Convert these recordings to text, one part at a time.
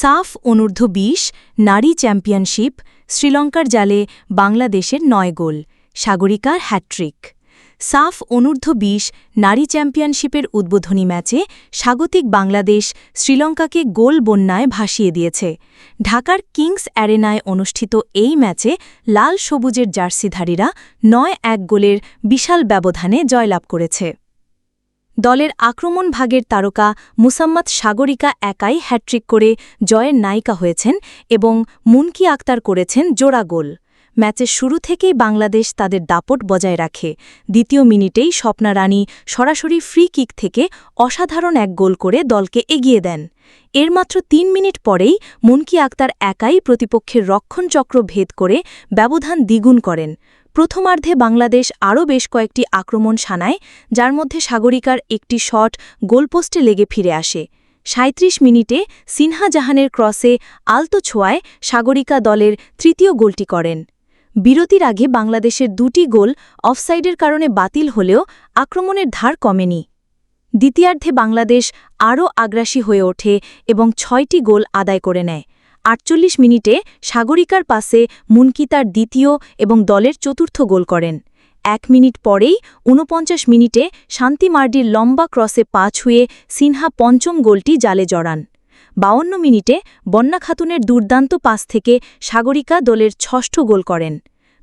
সাফ অনূর্ধ্ব বিশ, নারী চ্যাম্পিয়নশিপ, শ্রীলঙ্কার জালে বাংলাদেশের নয় গোল, সাগরিকার হ্যাট্রিক সাফ অনূর্ধ্ব বিশ, নারী চ্যাম্পিয়নশিপের উদ্বোধনী ম্যাচে স্বাগতিক বাংলাদেশ শ্রীলঙ্কাকে গোল বন্যায় ভাসিয়ে দিয়েছে। ঢাকার কিংস অ্যারেনায় অনুষ্ঠিত এই ম্যাচে লাল সবুজের জার্সিধারীরা নয় এক গোলের বিশাল ব্যবধানে জয়লাভ করেছে। দলের আক্রমণ ভাগের তারকা মুসাম্মদ সাগরিকা একাই হ্যাট্রিক করে জয়ের নায়িকা হয়েছেন এবং মুনকি আক্তার করেছেন জোড়া গোল। ম্যাচের শুরু থেকেই বাংলাদেশ তাদের দাপট বজায় রাখে। দ্বিতীয় মিনিটেই স্বপ্না রানী সরাসরি ফ্রি কিক থেকে অসাধারণ এক গোল করে দলকে এগিয়ে দেন। এর মাত্র তিন মিনিট পরেই মুনকি আক্তার একাই প্রতিপক্ষের রক্ষণচক্র ভেদ করে ব্যবধান দ্বিগুণ করেন। প্রথমার্ধে বাংলাদেশ আরও বেশ কয়েকটি আক্রমণ সানায় যার মধ্যে সাগরিকার একটি শট গোলপোস্টে লেগে ফিরে আসে। সাঁত্রিশ মিনিটে সিনহা জাহানের ক্রসে আলতো ছোঁয়ায় সাগরিকা দলের তৃতীয় গোলটি করেন। বিরতির আগে বাংলাদেশের দুটি গোল অফসাইডের কারণে বাতিল হলেও আক্রমণের ধার কমেনি। দ্বিতীয়ার্ধে বাংলাদেশ আরও আগ্রাসী হয়ে ওঠে এবং ছয়টি গোল আদায় করে নেয়। আটচল্লিশ মিনিটে সাগরিকার পাশে মুনকিতার দ্বিতীয় এবং দলের চতুর্থ গোল করেন। এক মিনিট পরেই ঊনপঞ্চাশ মিনিটে শান্তি মার্ডির লম্বা ক্রসে পা ছুঁয়ে সিনহা পঞ্চম গোলটি জালে জড়ান। বাউন্ন মিনিটে বন্যা খাতুনের দুর্দান্ত পাস থেকে সাগরিকা দলের ষষ্ঠ গোল করেন।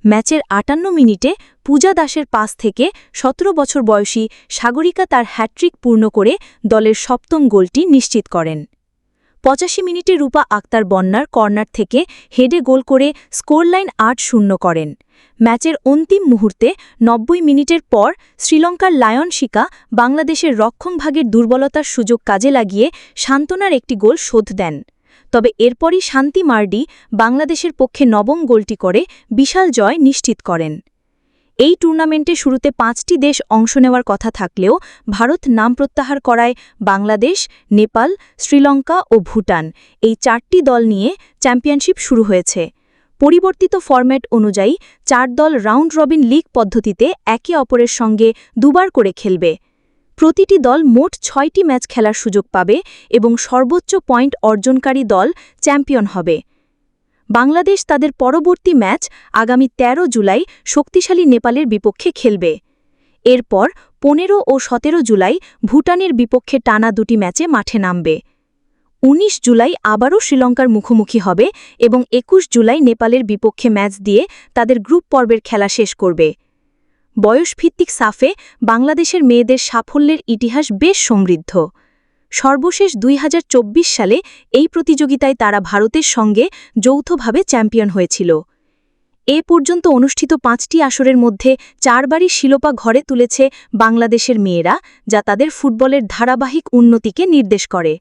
ম্যাচের আটান্ন মিনিটে পূজা দাসের পাস থেকে সতেরো বছর বয়সী সাগরিকা তার হ্যাট্রিক পূর্ণ করে দলের সপ্তম গোলটি নিশ্চিত করেন। পঁচাশি মিনিটে রূপা আক্তার বন্যার কর্নার থেকে হেডে গোল করে স্কোরলাইন আট শূন্য করেন। ম্যাচের অন্তিম মুহূর্তে নব্বই মিনিটের পর শ্রীলঙ্কার লায়ন শিকা বাংলাদেশের রক্ষণভাগের দুর্বলতার সুযোগ কাজে লাগিয়ে সান্ত্বনার একটি গোল শোধ দেন। তবে এরপরই শান্তি মার্ডি বাংলাদেশের পক্ষে নবম গোলটি করে বিশাল জয় নিশ্চিত করেন। এই টুর্নামেন্টে শুরুতে পাঁচটি দেশ অংশ নেওয়ার কথা থাকলেও ভারত নাম প্রত্যাহার করায় বাংলাদেশ, নেপাল, শ্রীলঙ্কা ও ভুটান এই চারটি দল নিয়ে চ্যাম্পিয়নশিপ শুরু হয়েছে। পরিবর্তিত ফরম্যাট অনুযায়ী চার দল রাউন্ড রবিন লিগ পদ্ধতিতে একে অপরের সঙ্গে দুবার করে খেলবে। প্রতিটি দল মোট ছয়টি ম্যাচ খেলার সুযোগ পাবে এবং সর্বোচ্চ পয়েন্ট অর্জনকারী দল চ্যাম্পিয়ন হবে। বাংলাদেশ তাদের পরবর্তী ম্যাচ আগামী ১৩ জুলাই শক্তিশালী নেপালের বিপক্ষে খেলবে। এরপর পনেরো ও সতেরো জুলাই ভুটানের বিপক্ষে টানা দুটি ম্যাচে মাঠে নামবে। ১৯ জুলাই আবারও শ্রীলঙ্কার মুখোমুখি হবে এবং ২১ জুলাই নেপালের বিপক্ষে ম্যাচ দিয়ে তাদের গ্রুপ পর্বের খেলা শেষ করবে। বয়সভিত্তিক সাফে বাংলাদেশের মেয়েদের সাফল্যের ইতিহাস বেশ সমৃদ্ধ। সর্বশেষ দুই হাজার চব্বিশ সালে এই প্রতিযোগিতায় তারা ভারতের সঙ্গে যৌথভাবে চ্যাম্পিয়ন হয়েছিল। এ পর্যন্ত অনুষ্ঠিত পাঁচটি আসরের মধ্যে চারবারই শিলোপা ঘরে তুলেছে বাংলাদেশের মেয়েরা, যা তাদের ফুটবলের ধারাবাহিক উন্নতিকে নির্দেশ করে।